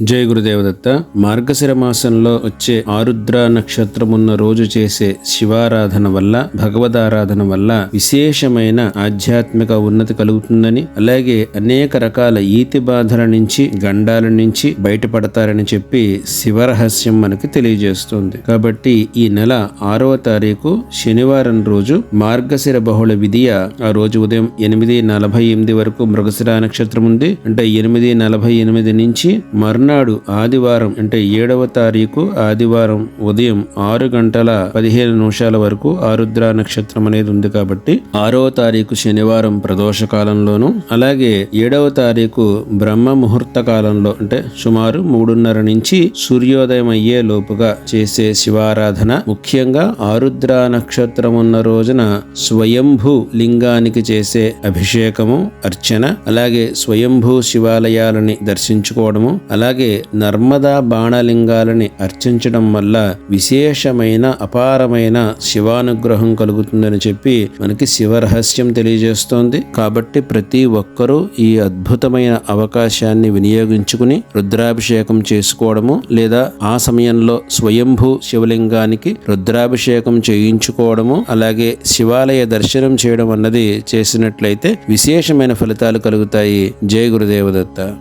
జయ గురుదేవదత్త. మార్గశిర మాసంలో వచ్చే ఆరుద్ర నక్షత్రం ఉన్న రోజు చేసే శివారాధన వల్ల భగవదారాధన వల్ల విశేషమైన ఆధ్యాత్మిక ఉన్నతి కలుగుతుందని అలాగే అనేక రకాల ఈతి బాధల నుంచి గండాల నుంచి బయటపడతారని చెప్పి శివరహస్యం మనకి తెలియజేస్తుంది. కాబట్టి ఈ నెల ఆరవ తారీఖు శనివారం రోజు మార్గశిర బహుళ విధియ ఆ రోజు ఉదయం ఎనిమిది నలభై ఎనిమిది వరకు మృగశిర నక్షత్రం ఉంది అంటే ఎనిమిది నలభై ఎనిమిది నుంచి మరణ మర్నాడు ఆదివారం అంటే ఏడవ తారీఖు ఆదివారం ఉదయం ఆరు గంటల పదిహేను నిమిషాల వరకు ఆరుద్ర నక్షత్రం అనేది ఉంది కాబట్టి ఆరవ తారీఖు శనివారం ప్రదోష కాలంలోను అలాగే ఏడవ తారీఖు బ్రహ్మ ముహూర్త కాలంలో అంటే సుమారు మూడున్నర నుంచి సూర్యోదయం అయ్యే లోపుగా చేసే శివారాధన. ముఖ్యంగా ఆరుద్ర నక్షత్రం ఉన్న రోజున స్వయంభూ లింగానికి చేసే అభిషేకము అర్చన అలాగే స్వయంభూ శివాలయాలని దర్శించుకోవడము అలాగే నర్మదా బాణలింగాలని అర్చించడం వల్ల విశేషమైన అపారమైన శివానుగ్రహం కలుగుతుందని చెప్పి మనకి శివరహస్యం తెలియజేస్తోంది. కాబట్టి ప్రతి ఒక్కరూ ఈ అద్భుతమైన అవకాశాన్ని వినియోగించుకుని రుద్రాభిషేకం చేసుకోవడము లేదా ఆ సమయంలో స్వయంభూ శివలింగానికి రుద్రాభిషేకం చేయించుకోవడము అలాగే శివాలయ దర్శనం చేయడం అన్నది చేసినట్లయితే విశేషమైన ఫలితాలు కలుగుతాయి. జయ గురుదేవదత్త.